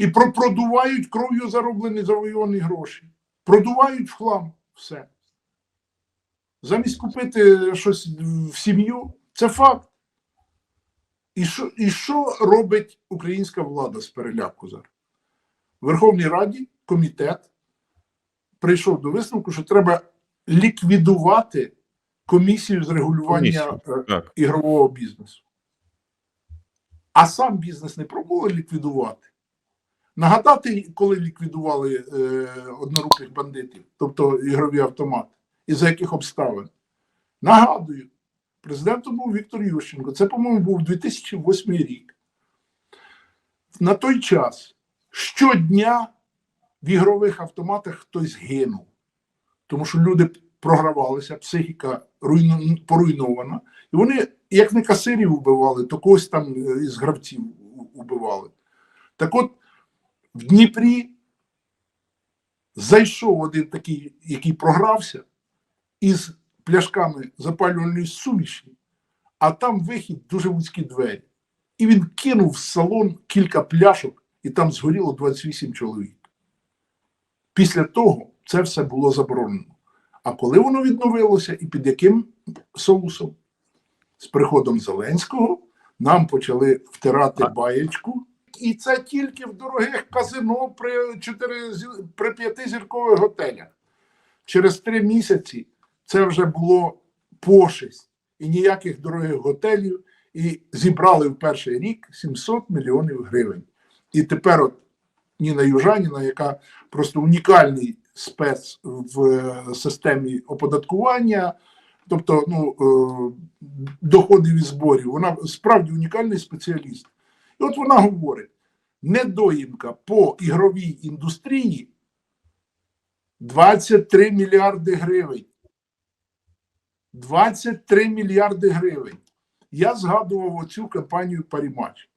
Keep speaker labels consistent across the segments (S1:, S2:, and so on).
S1: І про- продувають кров'ю зароблені завойовані гроші. Продувають в хлам все. Замість купити щось в сім'ю, це факт. І що, і що робить українська влада з переляку зараз? В Верховній Раді комітет прийшов до висновку, що треба ліквідувати комісію з регулювання
S2: Комісію,
S1: е, ігрового бізнесу. А сам бізнес не пробували ліквідувати. Нагадати, коли ліквідували е, одноруких бандитів, тобто ігрові автомати, і за яких обставин. Нагадую, президентом був Віктор Ющенко. Це, по-моєму, був 2008 рік. На той час щодня в ігрових автоматах хтось гинув, тому що люди програвалися, психіка поруйнована, і вони, як не касирів вбивали, то когось там е, із гравців убивали. Так от в Дніпрі зайшов один такий, який програвся, із пляшками запалювальної суміші, а там вихід дуже вузькі двері. І він кинув в салон кілька пляшок, і там згоріло 28 чоловік. Після того це все було заборонено. А коли воно відновилося і під яким соусом? З приходом Зеленського нам почали втирати баєчку. І це тільки в дорогих казино при, чотири, зі- при п'ятизіркових готелях. Через три місяці це вже було пошесть і ніяких дорогих готелів. І зібрали в перший рік 700 мільйонів гривень. І тепер от Ніна Южаніна, яка просто унікальний спец в е, системі оподаткування, тобто ну, е, доходів і зборів, вона справді унікальний спеціаліст. І от вона говорить: недоїмка по ігровій індустрії 23 мільярди гривень. 23 мільярди гривень. Я згадував оцю компанію Парімач.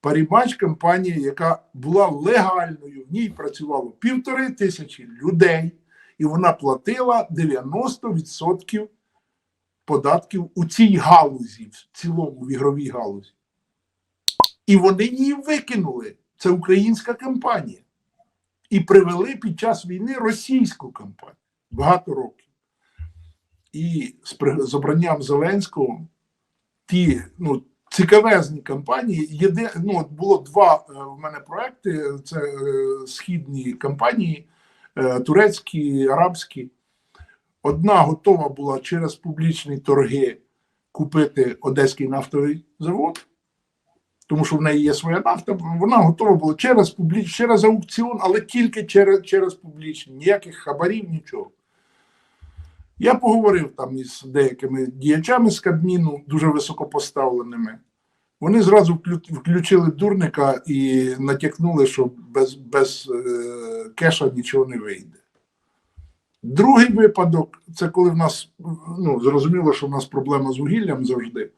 S1: Парімач компанія, яка була легальною, в ній працювало півтори тисячі людей, і вона платила 90% податків у цій галузі, в цілому в ігровій галузі. І вони її викинули. Це українська компанія. І привели під час війни російську компанію багато років. І з обранням Зеленського ті ну, цікавезні компанії. Єди, ну, було два е, в мене проекти: це е, східні компанії, е, турецькі, арабські. Одна готова була через публічні торги купити Одеський нафтовий завод, тому що в неї є своя нафта. Вона готова була через публіч, через аукціон, але тільки через, через публічні, ніяких хабарів, нічого. Я поговорив там із деякими діячами з Кабміну, дуже високопоставленими. Вони зразу включили дурника і натякнули, що без, без е, кеша нічого не вийде. Другий випадок це коли в нас ну, зрозуміло, що в нас проблема з вугіллям завжди.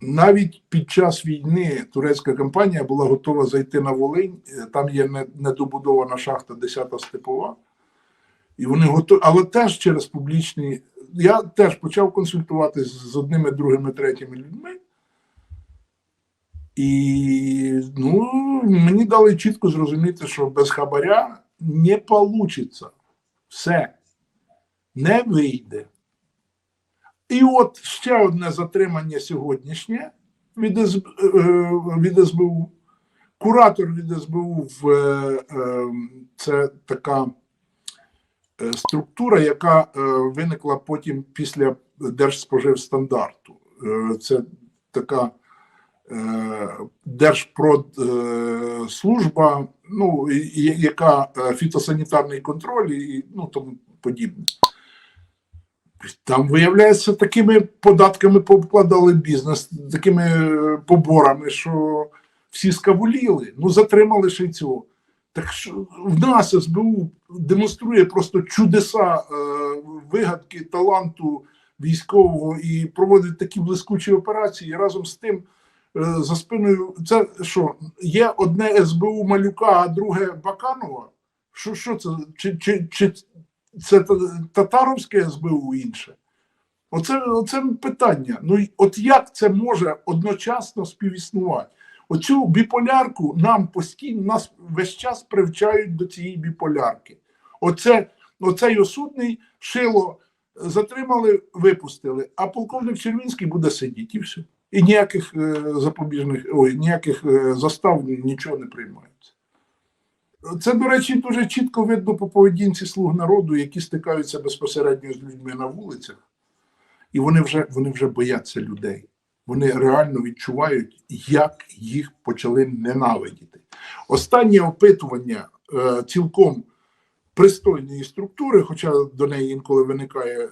S1: Навіть під час війни турецька компанія була готова зайти на Волинь. Там є недобудована шахта 10 степова. І вони готові, але теж через публічні. Я теж почав консультуватися з одними, другими, третіми людьми. І ну, мені дали чітко зрозуміти, що без хабаря не вийде. Все не вийде. І от ще одне затримання сьогоднішнє від, СБ, е, від СБУ. Куратор від СБУ в е, е, це така структура, яка виникла потім після Держспоживстандарту. Це така Держпродслужба, ну, яка фітосанітарний контроль і ну, тому подібне. Там, виявляється, такими податками покладали бізнес, такими е, поборами, що всі скавуліли, ну затримали ще й цього. Так що в нас СБУ демонструє просто чудеса е, вигадки, таланту військового і проводить такі блискучі операції. Разом з тим, е, за спиною, це що, є одне СБУ Малюка, а друге Баканова? Що, що це? Чи, чи, чи це татаровське СБУ інше? Оце, оце питання. Ну от як це може одночасно співіснувати? Оцю біполярку нам постійно нас весь час привчають до цієї біполярки. Оце, оцей осудний шило затримали, випустили, а полковник Червінський буде сидіти і все. І ніяких е, запобіжних, ой, ніяких е, застав нічого не приймається. Це, до речі, дуже чітко видно по поведінці слуг народу, які стикаються безпосередньо з людьми на вулицях, і вони вже, вони вже бояться людей. Вони реально відчувають, як їх почали ненавидіти. Останнє опитування е, цілком пристойної структури, хоча до неї інколи виникає е,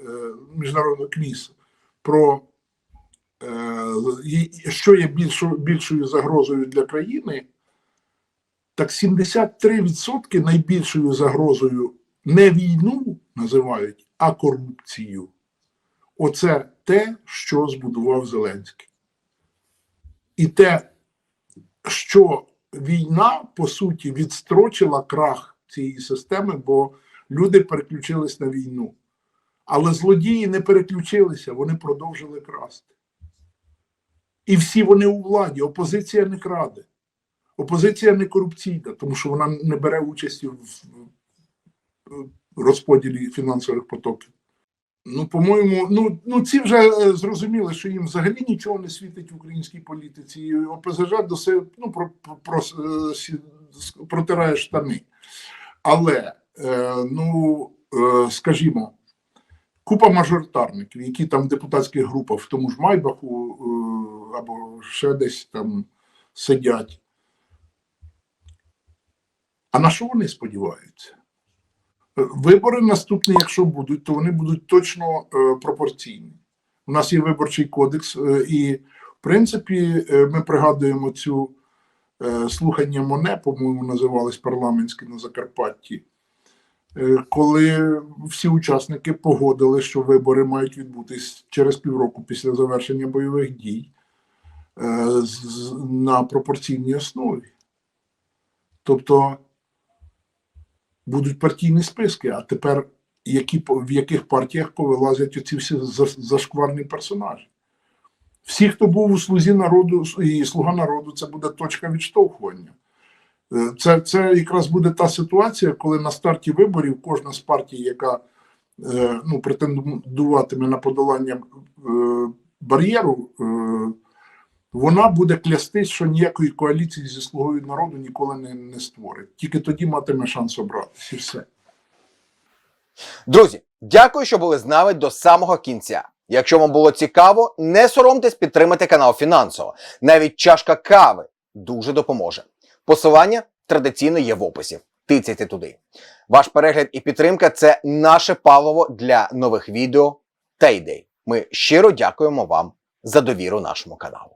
S1: міжнародна КМІС, про е, що є більшою, більшою загрозою для країни, так 73% найбільшою загрозою не війну називають, а корупцію. Оце те, що збудував Зеленський. І те, що війна, по суті, відстрочила крах цієї системи, бо люди переключились на війну. Але злодії не переключилися, вони продовжили красти. І всі вони у владі. Опозиція не краде. Опозиція не корупційна, тому що вона не бере участі в розподілі фінансових потоків. Ну, по-моєму, ну, ну ці вже зрозуміли, що їм взагалі нічого не світить в українській політиці. І ОПЗЖ до себе ну, про, про, про, протирає штани. Але, е, ну, е, скажімо, купа мажоритарників, які там депутатських групах, в тому ж Майбаху е, або ще десь там сидять. А на що вони сподіваються? Вибори наступні, якщо будуть, то вони будуть точно е, пропорційні. У нас є виборчий кодекс, е, і в принципі е, ми пригадуємо цю е, слухання Моне, по-моєму, називались парламентські на Закарпатті, е, коли всі учасники погодили, що вибори мають відбутись через півроку після завершення бойових дій е, на пропорційній основі. Тобто будуть партійні списки, а тепер які, в яких партіях повилазять оці всі зашкварні персонажі. Всі, хто був у слузі народу і слуга народу, це буде точка відштовхування. Е, Це, це якраз буде та ситуація, коли на старті виборів кожна з партій, яка е, ну, претендуватиме на подолання е, бар'єру, вона буде клястись, що ніякої коаліції зі слугою народу ніколи не, не створить. Тільки тоді матиме шанс обратись і все.
S2: Друзі, дякую, що були з нами до самого кінця. Якщо вам було цікаво, не соромтесь підтримати канал фінансово. Навіть чашка кави дуже допоможе. Посилання традиційно є в описі. Тицяйте туди. Ваш перегляд і підтримка це наше паливо для нових відео та ідей. Ми щиро дякуємо вам за довіру нашому каналу.